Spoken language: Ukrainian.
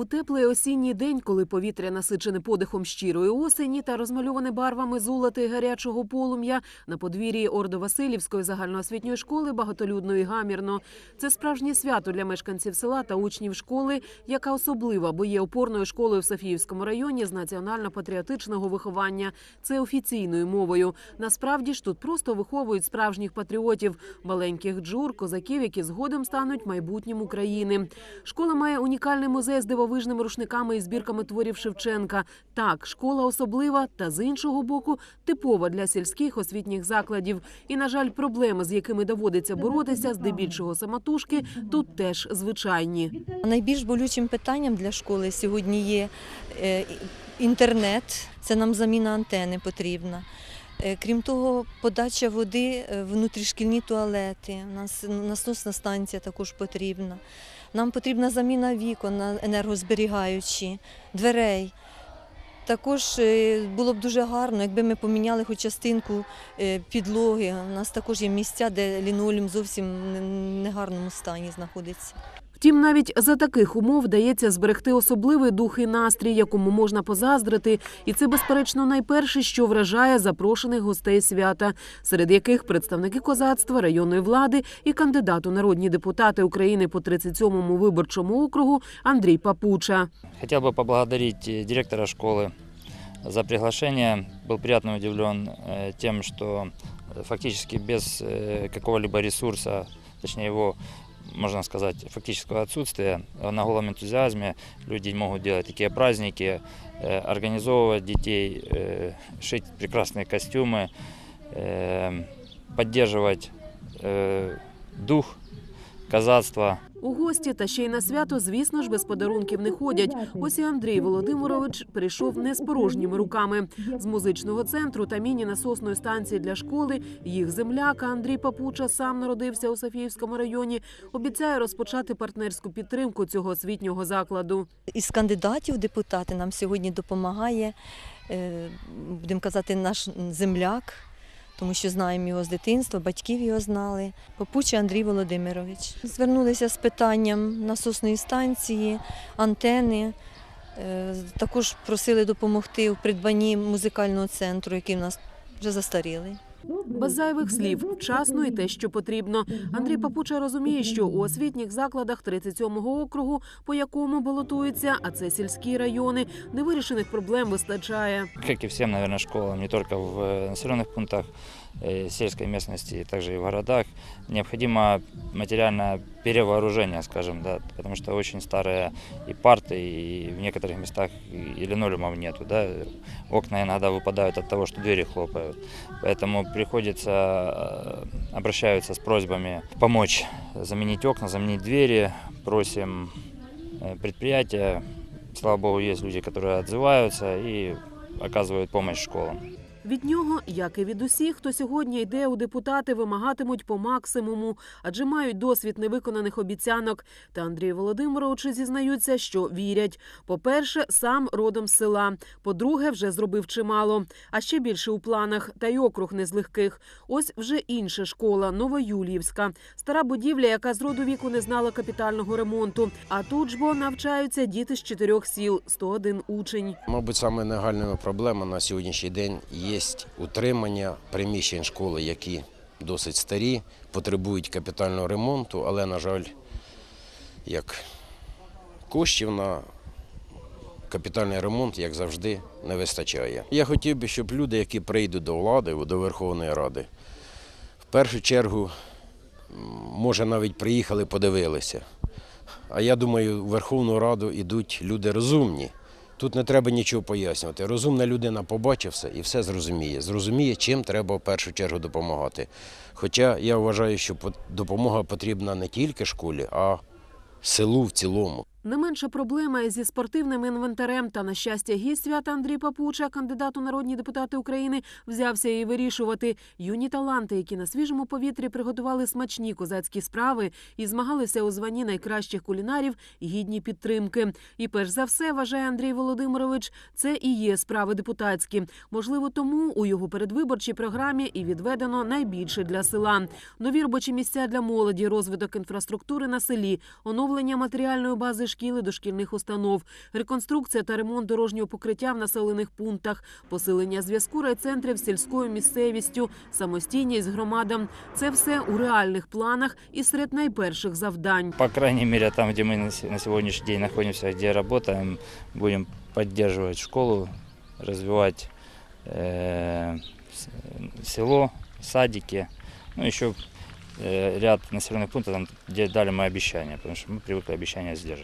У теплий осінній день, коли повітря насичене подихом щирої осені та розмальоване барвами золота і гарячого полум'я, на подвір'ї Ордо-Василівської загальноосвітньої школи багатолюдно і гамірно. Це справжнє свято для мешканців села та учнів школи, яка особлива, бо є опорною школою в Софіївському районі з національно-патріотичного виховання. Це офіційною мовою. Насправді ж тут просто виховують справжніх патріотів, маленьких джур, козаків, які згодом стануть майбутнім України. Школа має унікальний музей з дивовижними рушниками і збірками творів Шевченка. Так, школа особлива, та з іншого боку, типова для сільських освітніх закладів. І, на жаль, проблеми, з якими доводиться боротися, здебільшого самотужки, тут теж звичайні. Найбільш болючим питанням для школи сьогодні є е, інтернет, це нам заміна антени потрібна. Е, Крім того, подача води, е, внутрішкільні туалети, нас насосна станція також потрібна. Нам потрібна заміна вікон на енергозберігаючі, дверей. Також е, було б дуже гарно, якби ми поміняли хоч частинку е, підлоги. У нас також є місця, де лінолеум зовсім в негарному стані знаходиться. Втім, навіть за таких умов вдається зберегти особливий дух і настрій, якому можна позаздрити, і це безперечно найперше, що вражає запрошених гостей свята, серед яких представники козацтва, районної влади і кандидат у народні депутати України по 37-му виборчому округу Андрій Папуча. Хотел бы поблагодарить э, директора школы за приглашение. Был приятно удивлен э, тем, что э, фактически без э, какого-либо ресурса, точнее его, можно сказать, фактического отсутствия, э, на голом энтузиазме люди могут делать такие праздники, э, организовывать детей, э, шить прекрасные костюмы, э, поддерживать э, дух казацтва, У гості та ще й на свято, звісно ж, без подарунків не ходять. Ось і Андрій Володимирович прийшов не з порожніми руками. З музичного центру та міні-насосної станції для школи їх земляка Андрій Папуча сам народився у Софіївському районі. Обіцяє розпочати партнерську підтримку цього освітнього закладу. Із кандидатів депутати нам сьогодні допомагає, е, будемо казати, наш земляк, тому що знаємо його з дитинства, батьків його знали. Попучий Андрій Володимирович. Звернулися з питанням насосної станції, антени. Е, Також просили допомогти у придбанні музикального центру, який в нас вже застарілий Без зайвих слів, вчасно і те, що потрібно. Андрій Папуча розуміє, що у освітніх закладах 37-го округу, по якому балотується, а це сільські райони, невирішених проблем вистачає. как и всем, наверное, школам, не только в э, населенных пунктах э, сельской местности, также и в городах, необходимо материальное перевооружение, скажем, да, потому что очень старые и парты, и в некоторых местах и линолеумов нету, да, окна иногда выпадают от того, что двери хлопают, поэтому приходится, э, обращаются с просьбами помочь заменить окна, заменить двери, просим э, предприятия, слава богу, есть люди, которые отзываются и оказывают помощь школам. Від нього, як і від усіх, хто сьогодні йде у депутати, вимагатимуть по максимуму, адже мають досвід невиконаних обіцянок. Та Андрій Володимирович зізнаються, що вірять. По-перше, сам родом з села. По-друге, вже зробив чимало. А ще більше у планах, та й округ не з легких. Ось вже інша школа, Новоюліївська. Стара будівля, яка з роду віку не знала капітального ремонту. А тут ж бо навчаються діти з чотирьох сіл, 101 учень. Мабуть, саме нагальною проблемою на сьогоднішній день є утримання приміщень школи, які досить старі, потребують капітального ремонту, але, на жаль, як коштів на капітальний ремонт, як завжди, не вистачає. Я хотів би, щоб люди, які прийдуть до влади, до Верховної Ради, в першу чергу, може, навіть приїхали, подивилися. А я думаю, в Верховну Раду йдуть люди розумні. Тут не треба нічого пояснювати. Розумна людина побачить все і все зрозуміє. Зрозуміє, чим треба в першу чергу допомагати. Хоча я вважаю, що по- допомога потрібна не тільки школі, а селу в цілому. Не менша проблема зі спортивним інвентарем. Та на щастя, гість свята Андрій Папуча, кандидат у народні депутати України, взявся її вирішувати. Юні таланти, які на свіжому повітрі приготували смачні козацькі справи і змагалися у званні найкращих кулінарів, гідні підтримки. І перш за все, вважає Андрій Володимирович, це і є справи депутатські. Можливо, тому у його передвиборчій програмі і відведено найбільше для села. Нові робочі місця для молоді, розвиток інфраструктури на селі, оновлення матеріальної бази шкіл і дошкільних установ, реконструкція та ремонт дорожнього покриття в населених пунктах, посилення зв'язку райцентрів з сільською місцевістю, самостійність громадам – це все у реальних планах і серед найперших завдань. По крайней мере, там, где мы на се- на сегодняшний день находимся, где работаем, будем поддерживать школу, развивать э, с- село, садики, ну еще э, ряд населенных пунктов, там, где дали мы обещания, потому что мы привыкли обещания сдерживать.